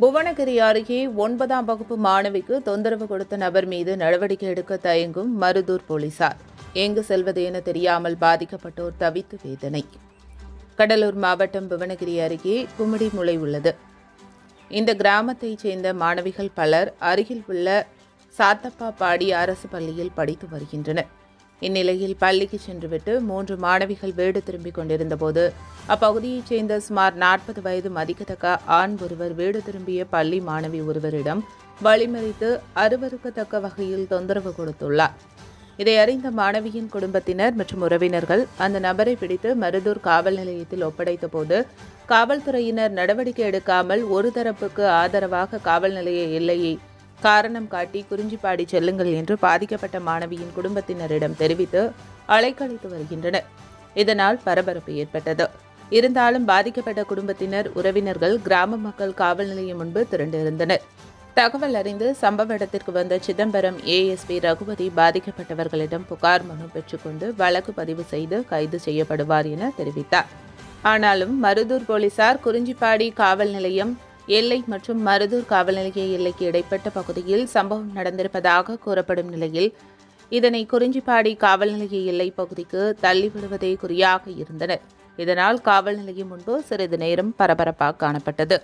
புவனகிரி அருகே ஒன்பதாம் வகுப்பு மாணவிக்கு தொந்தரவு கொடுத்த நபர் மீது நடவடிக்கை எடுக்க தயங்கும் மருதூர் போலீசார். எங்கு செல்வது என தெரியாமல் பாதிக்கப்பட்டோர் தவித்து வேதனை. கடலூர் மாவட்டம் புவனகிரி அருகே கும்மிடிமுளை உள்ளது. இந்த கிராமத்தைச் சேர்ந்த மாணவிகள் பலர் அருகில் உள்ள சாத்தப்பா பாடி அரசு பள்ளியில் படித்து வருகின்றனர். இந்நிலையில் பள்ளிக்கு சென்றுவிட்டு மூன்று மாணவிகள் வீடு திரும்பிக் கொண்டிருந்தபோது அப்பகுதியைச் சேர்ந்த சுமார் நாற்பது வயது மதிக்கத்தக்க ஆண் ஒருவர் வீடு திரும்பிய பள்ளி மாணவி ஒருவரிடம் வழிமறித்து அருவருக்கத்தக்க வகையில் தொந்தரவு கொடுத்துள்ளார். இதை அறிந்த மாணவியின் குடும்பத்தினர் மற்றும் உறவினர்கள் அந்த நபரை பிடித்து மருதூர் காவல் நிலையத்தில் ஒப்படைத்த போது காவல்துறையினர் நடவடிக்கை எடுக்காமல் ஒரு தரப்புக்கு ஆதரவாக காவல் நிலைய எல்லையை காரணம் காட்டி குறிஞ்சிப்பாடி செல்லுங்கள் என்று பாதிக்கப்பட்ட மாணவியின் குடும்பத்தினரிடம் தெரிவித்து அலைக்கழித்து வருகின்றனர். இதனால் பரபரப்பு ஏற்பட்டது. இருந்தாலும் பாதிக்கப்பட்ட குடும்பத்தினர் உறவினர்கள் கிராம மக்கள் காவல் நிலையம் முன்பு திரண்டிருந்தனர். தகவல் அறிந்து சம்பவ இடத்திற்கு வந்த சிதம்பரம் ஏஎஸ்பி ரகுபதி பாதிக்கப்பட்டவர்களிடம் புகார் மனு பெற்றுக்கொண்டு வழக்கு பதிவு செய்து கைது செய்யப்படுவார் என தெரிவித்தார். ஆனாலும் மருதூர் போலீசார் குறிஞ்சிப்பாடி காவல் நிலையம் எல்லை மற்றும் மருதூர் காவல் நிலைய எல்லைக்கு இடைப்பட்ட பகுதியில் சம்பவம் நடந்திருப்பதாக கூறப்படும் நிலையில் இதனை குறிஞ்சிப்பாடி காவல் நிலைய எல்லை பகுதிக்கு தள்ளிவிடுவதே குறியாக இருந்தனர். இதனால் காவல் நிலையம் முன்பு சிறிது நேரம் பரபரப்பாக காணப்பட்டது.